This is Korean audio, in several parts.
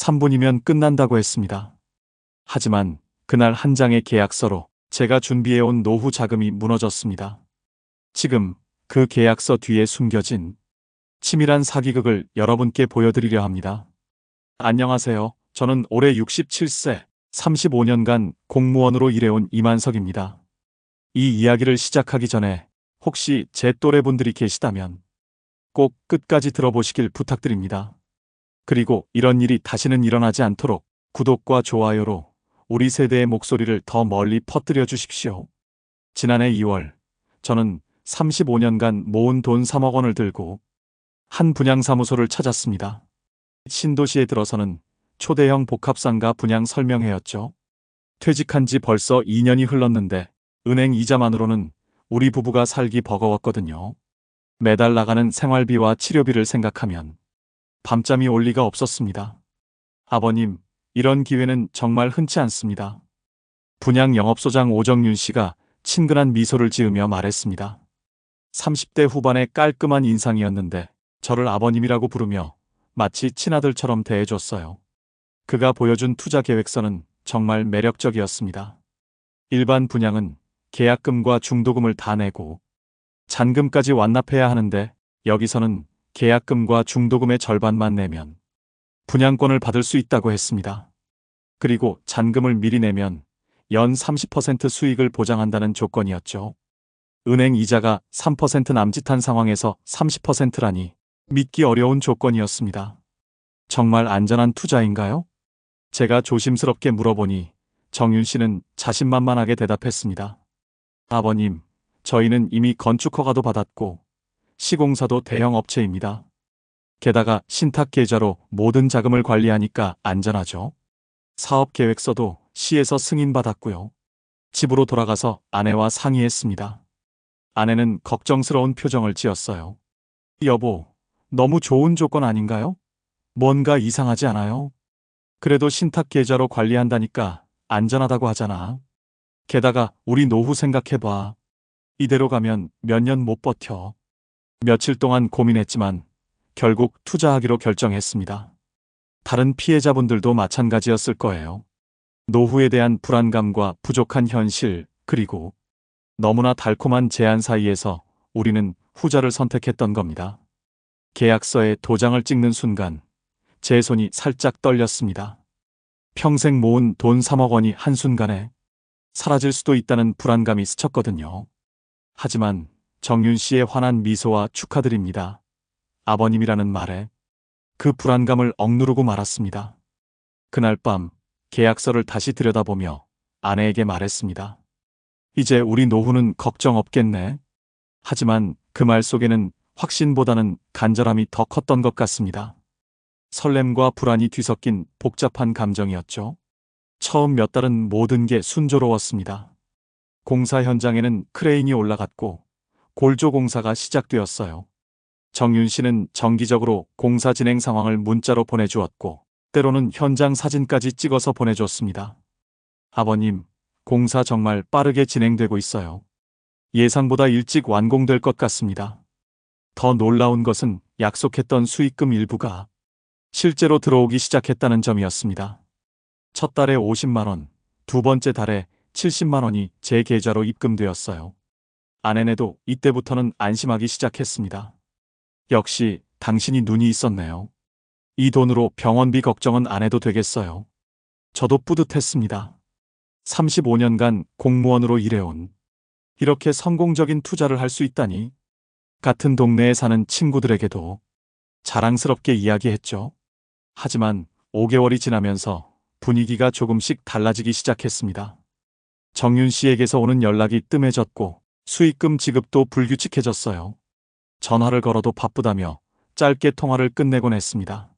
3분이면 끝난다고 했습니다. 하지만 그날 한 장의 계약서로 제가 준비해온 노후 자금이 무너졌습니다. 지금 그 계약서 뒤에 숨겨진 치밀한 사기극을 여러분께 보여드리려 합니다. 안녕하세요. 저는 올해 67세, 35년간 공무원으로 일해온 이만석입니다. 이 이야기를 시작하기 전에 혹시 제 또래 분들이 계시다면 꼭 끝까지 들어보시길 부탁드립니다. 그리고 이런 일이 다시는 일어나지 않도록 구독과 좋아요로 우리 세대의 목소리를 더 멀리 퍼뜨려 주십시오. 지난해 2월, 저는 35년간 모은 돈 3억 원을 들고 한 분양사무소를 찾았습니다. 신도시에 들어서는 초대형 복합상가 분양 설명회였죠. 퇴직한 지 벌써 2년이 흘렀는데 은행 이자만으로는 우리 부부가 살기 버거웠거든요. 매달 나가는 생활비와 치료비를 생각하면 밤잠이 올 리가 없었습니다. 아버님, 이런 기회는 정말 흔치 않습니다. 분양 영업소장 오정윤 씨가 친근한 미소를 지으며 말했습니다. 30대 후반의 깔끔한 인상이었는데 저를 아버님이라고 부르며 마치 친아들처럼 대해줬어요. 그가 보여준 투자 계획서는 정말 매력적이었습니다. 일반 분양은 계약금과 중도금을 다 내고 잔금까지 완납해야 하는데 여기서는 계약금과 중도금의 절반만 내면 분양권을 받을 수 있다고 했습니다. 그리고 잔금을 미리 내면 연 30% 수익을 보장한다는 조건이었죠. 은행 이자가 3% 남짓한 상황에서 30%라니 믿기 어려운 조건이었습니다. 정말 안전한 투자인가요? 제가 조심스럽게 물어보니 정윤 씨는 자신만만하게 대답했습니다. 아버님, 저희는 이미 건축 허가도 받았고 시공사도 대형 업체입니다. 게다가 신탁 계좌로 모든 자금을 관리하니까 안전하죠. 사업 계획서도 시에서 승인받았고요. 집으로 돌아가서 아내와 상의했습니다. 아내는 걱정스러운 표정을 지었어요. 여보, 너무 좋은 조건 아닌가요? 뭔가 이상하지 않아요? 그래도 신탁 계좌로 관리한다니까 안전하다고 하잖아. 게다가 우리 노후 생각해봐. 이대로 가면 몇 년 못 버텨. 며칠 동안 고민했지만 결국 투자하기로 결정했습니다. 다른 피해자분들도 마찬가지였을 거예요. 노후에 대한 불안감과 부족한 현실, 그리고 너무나 달콤한 제안 사이에서 우리는 후자를 선택했던 겁니다. 계약서에 도장을 찍는 순간 제 손이 살짝 떨렸습니다. 평생 모은 돈 3억 원이 한순간에 사라질 수도 있다는 불안감이 스쳤거든요. 하지만 정윤 씨의 환한 미소와 축하드립니다. 아버님이라는 말에 그 불안감을 억누르고 말았습니다. 그날 밤 계약서를 다시 들여다보며 아내에게 말했습니다. 이제 우리 노후는 걱정 없겠네. 하지만 그 말 속에는 확신보다는 간절함이 더 컸던 것 같습니다. 설렘과 불안이 뒤섞인 복잡한 감정이었죠. 처음 몇 달은 모든 게 순조로웠습니다. 공사 현장에는 크레인이 올라갔고 골조 공사가 시작되었어요. 정윤 씨는 정기적으로 공사 진행 상황을 문자로 보내주었고, 때로는 현장 사진까지 찍어서 보내줬습니다. 아버님, 공사 정말 빠르게 진행되고 있어요. 예상보다 일찍 완공될 것 같습니다. 더 놀라운 것은 약속했던 수익금 일부가 실제로 들어오기 시작했다는 점이었습니다. 첫 달에 50만원, 두 번째 달에 70만원이 제 계좌로 입금되었어요. 아내네도 이때부터는 안심하기 시작했습니다. 역시 당신이 눈이 있었네요. 이 돈으로 병원비 걱정은 안 해도 되겠어요. 저도 뿌듯했습니다. 35년간 공무원으로 일해온 이렇게 성공적인 투자를 할 수 있다니 같은 동네에 사는 친구들에게도 자랑스럽게 이야기했죠. 하지만 5개월이 지나면서 분위기가 조금씩 달라지기 시작했습니다. 정윤 씨에게서 오는 연락이 뜸해졌고 수익금 지급도 불규칙해졌어요. 전화를 걸어도 바쁘다며 짧게 통화를 끝내곤 했습니다.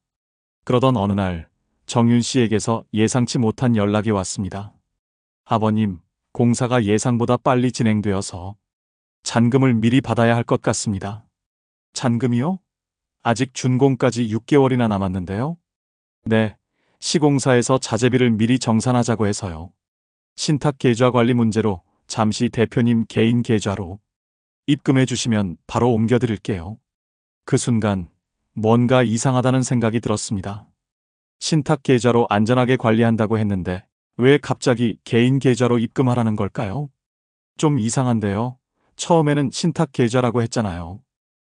그러던 어느 날 정윤 씨에게서 예상치 못한 연락이 왔습니다. 아버님, 공사가 예상보다 빨리 진행되어서 잔금을 미리 받아야 할 것 같습니다. 잔금이요? 아직 준공까지 6개월이나 남았는데요? 네, 시공사에서 자재비를 미리 정산하자고 해서요. 신탁 계좌 관리 문제로 잠시 대표님 개인 계좌로 입금해 주시면 바로 옮겨드릴게요. 그 순간 뭔가 이상하다는 생각이 들었습니다. 신탁 계좌로 안전하게 관리한다고 했는데 왜 갑자기 개인 계좌로 입금하라는 걸까요? 좀 이상한데요. 처음에는 신탁 계좌라고 했잖아요.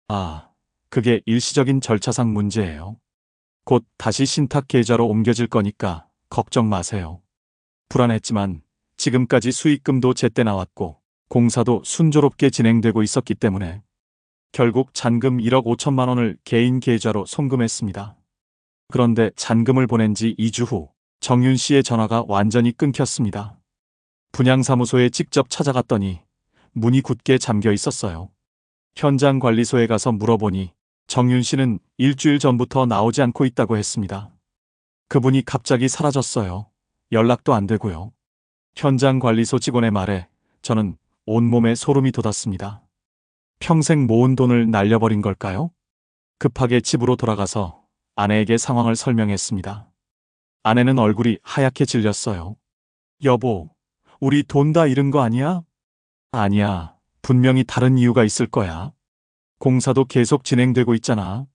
아, 그게 일시적인 절차상 문제예요. 곧 다시 신탁 계좌로 옮겨질 거니까 걱정 마세요. 불안했지만 지금까지 수익금도 제때 나왔고 공사도 순조롭게 진행되고 있었기 때문에 결국 잔금 1억 5천만 원을 개인 계좌로 송금했습니다. 그런데 잔금을 보낸 지 2주 후 정윤 씨의 전화가 완전히 끊겼습니다. 분양사무소에 직접 찾아갔더니 문이 굳게 잠겨 있었어요. 현장 관리소에 가서 물어보니 정윤 씨는 일주일 전부터 나오지 않고 있다고 했습니다. 그분이 갑자기 사라졌어요. 연락도 안 되고요. 현장 관리소 직원의 말에 저는 온몸에 소름이 돋았습니다. 평생 모은 돈을 날려버린 걸까요? 급하게 집으로 돌아가서 아내에게 상황을 설명했습니다. 아내는 얼굴이 하얗게 질렸어요. 여보, 우리 돈 다 잃은 거 아니야? 아니야. 분명히 다른 이유가 있을 거야. 공사도 계속 진행되고 있잖아.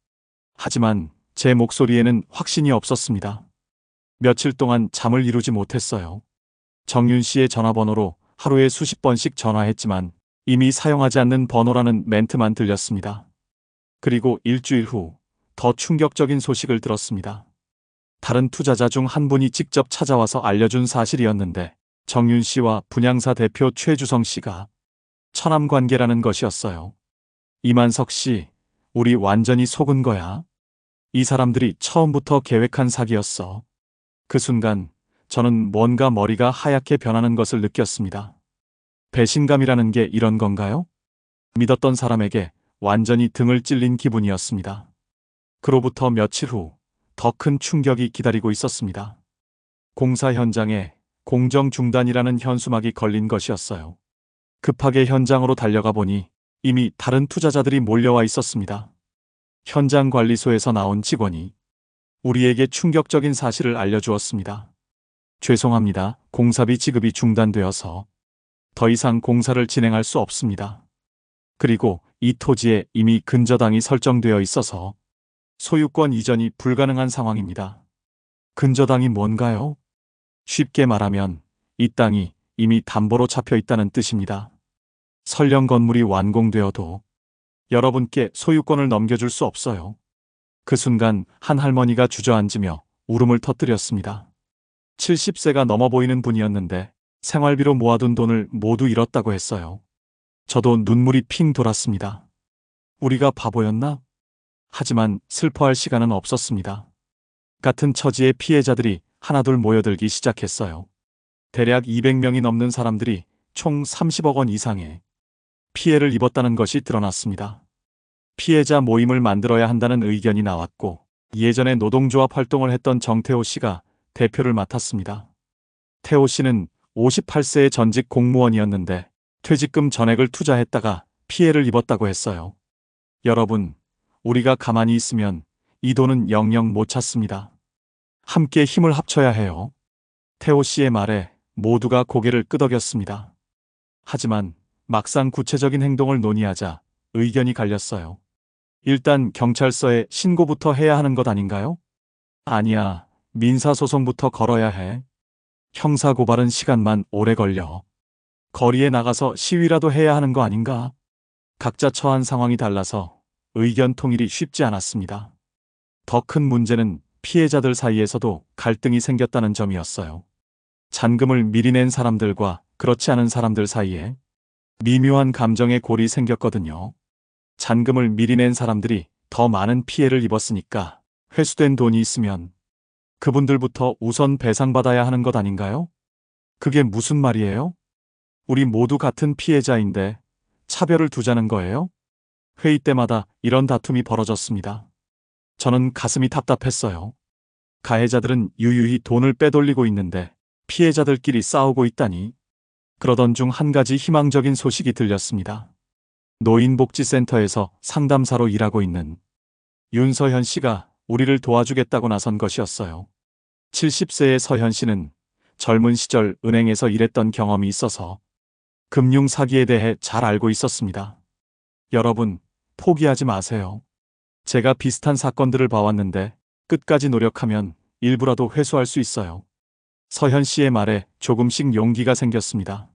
하지만 제 목소리에는 확신이 없었습니다. 며칠 동안 잠을 이루지 못했어요. 정윤 씨의 전화번호로 하루에 수십 번씩 전화했지만 이미 사용하지 않는 번호라는 멘트만 들렸습니다. 그리고 일주일 후 더 충격적인 소식을 들었습니다. 다른 투자자 중 한 분이 직접 찾아와서 알려준 사실이었는데 정윤 씨와 분양사 대표 최주성 씨가 처남 관계라는 것이었어요. 이만석 씨, 우리 완전히 속은 거야. 이 사람들이 처음부터 계획한 사기였어. 그 순간 저는 뭔가 머리가 하얗게 변하는 것을 느꼈습니다. 배신감이라는 게 이런 건가요? 믿었던 사람에게 완전히 등을 찔린 기분이었습니다. 그로부터 며칠 후 더 큰 충격이 기다리고 있었습니다. 공사 현장에 공정 중단이라는 현수막이 걸린 것이었어요. 급하게 현장으로 달려가 보니 이미 다른 투자자들이 몰려와 있었습니다. 현장 관리소에서 나온 직원이 우리에게 충격적인 사실을 알려주었습니다. 죄송합니다. 공사비 지급이 중단되어서 더 이상 공사를 진행할 수 없습니다. 그리고 이 토지에 이미 근저당이 설정되어 있어서 소유권 이전이 불가능한 상황입니다. 근저당이 뭔가요? 쉽게 말하면 이 땅이 이미 담보로 잡혀 있다는 뜻입니다. 설령 건물이 완공되어도 여러분께 소유권을 넘겨줄 수 없어요. 그 순간 한 할머니가 주저앉으며 울음을 터뜨렸습니다. 70세가 넘어 보이는 분이었는데 생활비로 모아둔 돈을 모두 잃었다고 했어요. 저도 눈물이 핑 돌았습니다. 우리가 바보였나? 하지만 슬퍼할 시간은 없었습니다. 같은 처지의 피해자들이 하나둘 모여들기 시작했어요. 대략 200명이 넘는 사람들이 총 30억 원 이상의 피해를 입었다는 것이 드러났습니다. 피해자 모임을 만들어야 한다는 의견이 나왔고 예전에 노동조합 활동을 했던 정태호 씨가 대표를 맡았습니다. 태호 씨는 58세의 전직 공무원이었는데 퇴직금 전액을 투자했다가 피해를 입었다고 했어요. 여러분, 우리가 가만히 있으면 이 돈은 영영 못 찾습니다. 함께 힘을 합쳐야 해요. 태호 씨의 말에 모두가 고개를 끄덕였습니다. 하지만 막상 구체적인 행동을 논의하자 의견이 갈렸어요. 일단 경찰서에 신고부터 해야 하는 것 아닌가요? 아니야. 민사소송부터 걸어야 해. 형사고발은 시간만 오래 걸려. 거리에 나가서 시위라도 해야 하는 거 아닌가? 각자 처한 상황이 달라서 의견 통일이 쉽지 않았습니다. 더 큰 문제는 피해자들 사이에서도 갈등이 생겼다는 점이었어요. 잔금을 미리 낸 사람들과 그렇지 않은 사람들 사이에 미묘한 감정의 골이 생겼거든요. 잔금을 미리 낸 사람들이 더 많은 피해를 입었으니까 회수된 돈이 있으면 그분들부터 우선 배상받아야 하는 것 아닌가요? 그게 무슨 말이에요? 우리 모두 같은 피해자인데 차별을 두자는 거예요? 회의 때마다 이런 다툼이 벌어졌습니다. 저는 가슴이 답답했어요. 가해자들은 유유히 돈을 빼돌리고 있는데 피해자들끼리 싸우고 있다니. 그러던 중 한 가지 희망적인 소식이 들렸습니다. 노인복지센터에서 상담사로 일하고 있는 윤서현 씨가 우리를 도와주겠다고 나선 것이었어요. 70세의 서현 씨는 젊은 시절 은행에서 일했던 경험이 있어서 금융 사기에 대해 잘 알고 있었습니다. 여러분, 포기하지 마세요. 제가 비슷한 사건들을 봐왔는데 끝까지 노력하면 일부라도 회수할 수 있어요. 서현 씨의 말에 조금씩 용기가 생겼습니다.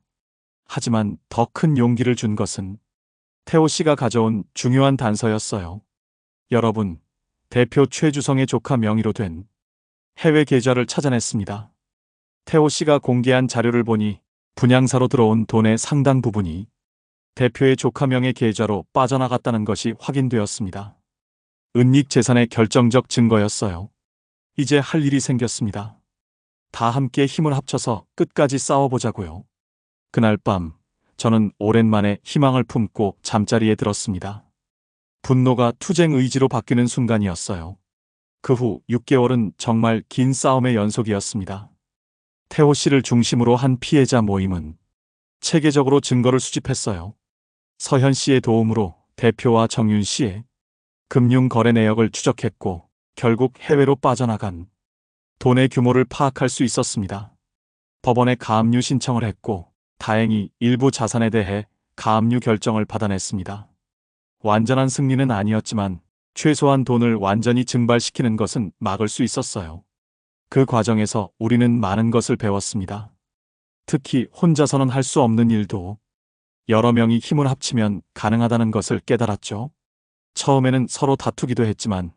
하지만 더 큰 용기를 준 것은 태호 씨가 가져온 중요한 단서였어요. 여러분, 대표 최주성의 조카 명의로 된 해외 계좌를 찾아냈습니다. 태호 씨가 공개한 자료를 보니 분양사로 들어온 돈의 상당 부분이 대표의 조카 명의 계좌로 빠져나갔다는 것이 확인되었습니다. 은닉 재산의 결정적 증거였어요. 이제 할 일이 생겼습니다. 다 함께 힘을 합쳐서 끝까지 싸워보자고요. 그날 밤 저는 오랜만에 희망을 품고 잠자리에 들었습니다. 분노가 투쟁 의지로 바뀌는 순간이었어요. 그 후 6개월은 정말 긴 싸움의 연속이었습니다. 태호 씨를 중심으로 한 피해자 모임은 체계적으로 증거를 수집했어요. 서현 씨의 도움으로 대표와 정윤 씨의 금융 거래 내역을 추적했고 결국 해외로 빠져나간 돈의 규모를 파악할 수 있었습니다. 법원에 가압류 신청을 했고 다행히 일부 자산에 대해 가압류 결정을 받아냈습니다. 완전한 승리는 아니었지만 최소한 돈을 완전히 증발시키는 것은 막을 수 있었어요. 그 과정에서 우리는 많은 것을 배웠습니다. 특히 혼자서는 할 수 없는 일도 여러 명이 힘을 합치면 가능하다는 것을 깨달았죠. 처음에는 서로 다투기도 했지만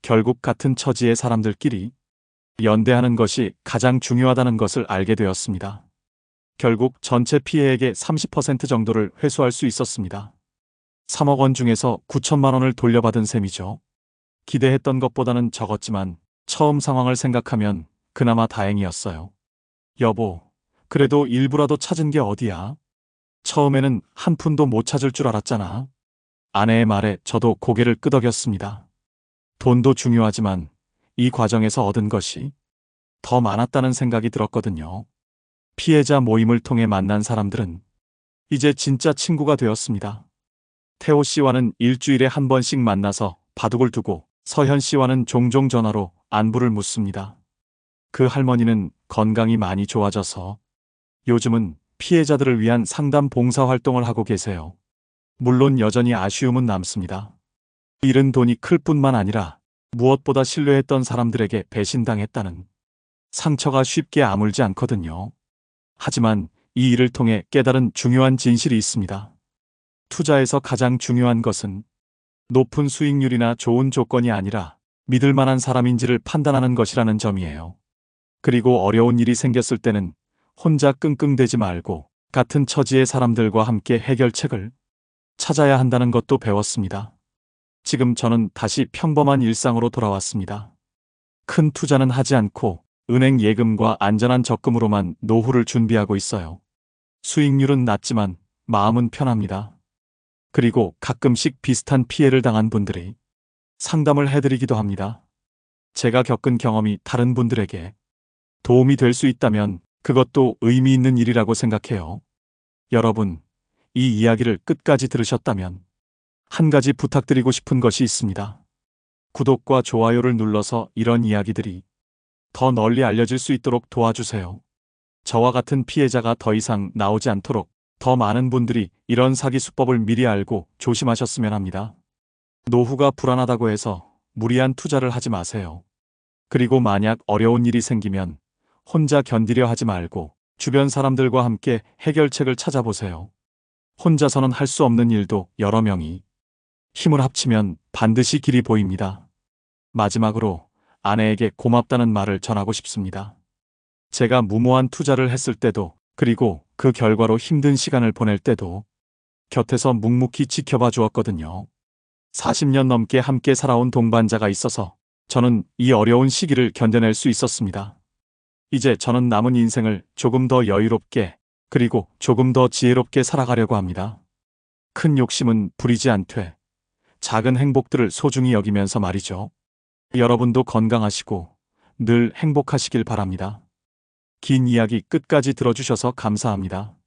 결국 같은 처지의 사람들끼리 연대하는 것이 가장 중요하다는 것을 알게 되었습니다. 결국 전체 피해액의 30% 정도를 회수할 수 있었습니다. 3억 원 중에서 9천만 원을 돌려받은 셈이죠. 기대했던 것보다는 적었지만 처음 상황을 생각하면 그나마 다행이었어요. 여보, 그래도 일부라도 찾은 게 어디야? 처음에는 한 푼도 못 찾을 줄 알았잖아. 아내의 말에 저도 고개를 끄덕였습니다. 돈도 중요하지만 이 과정에서 얻은 것이 더 많았다는 생각이 들었거든요. 피해자 모임을 통해 만난 사람들은 이제 진짜 친구가 되었습니다. 태호 씨와는 일주일에 한 번씩 만나서 바둑을 두고 서현 씨와는 종종 전화로 안부를 묻습니다. 그 할머니는 건강이 많이 좋아져서 요즘은 피해자들을 위한 상담 봉사 활동을 하고 계세요. 물론 여전히 아쉬움은 남습니다. 잃은 돈이 클 뿐만 아니라 무엇보다 신뢰했던 사람들에게 배신당했다는 상처가 쉽게 아물지 않거든요. 하지만 이 일을 통해 깨달은 중요한 진실이 있습니다. 투자에서 가장 중요한 것은 높은 수익률이나 좋은 조건이 아니라 믿을 만한 사람인지를 판단하는 것이라는 점이에요. 그리고 어려운 일이 생겼을 때는 혼자 끙끙대지 말고 같은 처지의 사람들과 함께 해결책을 찾아야 한다는 것도 배웠습니다. 지금 저는 다시 평범한 일상으로 돌아왔습니다. 큰 투자는 하지 않고 은행 예금과 안전한 적금으로만 노후를 준비하고 있어요. 수익률은 낮지만 마음은 편합니다. 그리고 가끔씩 비슷한 피해를 당한 분들이 상담을 해드리기도 합니다. 제가 겪은 경험이 다른 분들에게 도움이 될 수 있다면 그것도 의미 있는 일이라고 생각해요. 여러분, 이 이야기를 끝까지 들으셨다면 한 가지 부탁드리고 싶은 것이 있습니다. 구독과 좋아요를 눌러서 이런 이야기들이 더 널리 알려질 수 있도록 도와주세요. 저와 같은 피해자가 더 이상 나오지 않도록 더 많은 분들이 이런 사기 수법을 미리 알고 조심하셨으면 합니다. 노후가 불안하다고 해서 무리한 투자를 하지 마세요. 그리고 만약 어려운 일이 생기면 혼자 견디려 하지 말고 주변 사람들과 함께 해결책을 찾아보세요. 혼자서는 할 수 없는 일도 여러 명이 힘을 합치면 반드시 길이 보입니다. 마지막으로 아내에게 고맙다는 말을 전하고 싶습니다. 제가 무모한 투자를 했을 때도 그리고 그 결과로 힘든 시간을 보낼 때도 곁에서 묵묵히 지켜봐 주었거든요. 40년 넘게 함께 살아온 동반자가 있어서 저는 이 어려운 시기를 견뎌낼 수 있었습니다. 이제 저는 남은 인생을 조금 더 여유롭게 그리고 조금 더 지혜롭게 살아가려고 합니다. 큰 욕심은 부리지 않되 작은 행복들을 소중히 여기면서 말이죠. 여러분도 건강하시고 늘 행복하시길 바랍니다. 긴 이야기 끝까지 들어주셔서 감사합니다.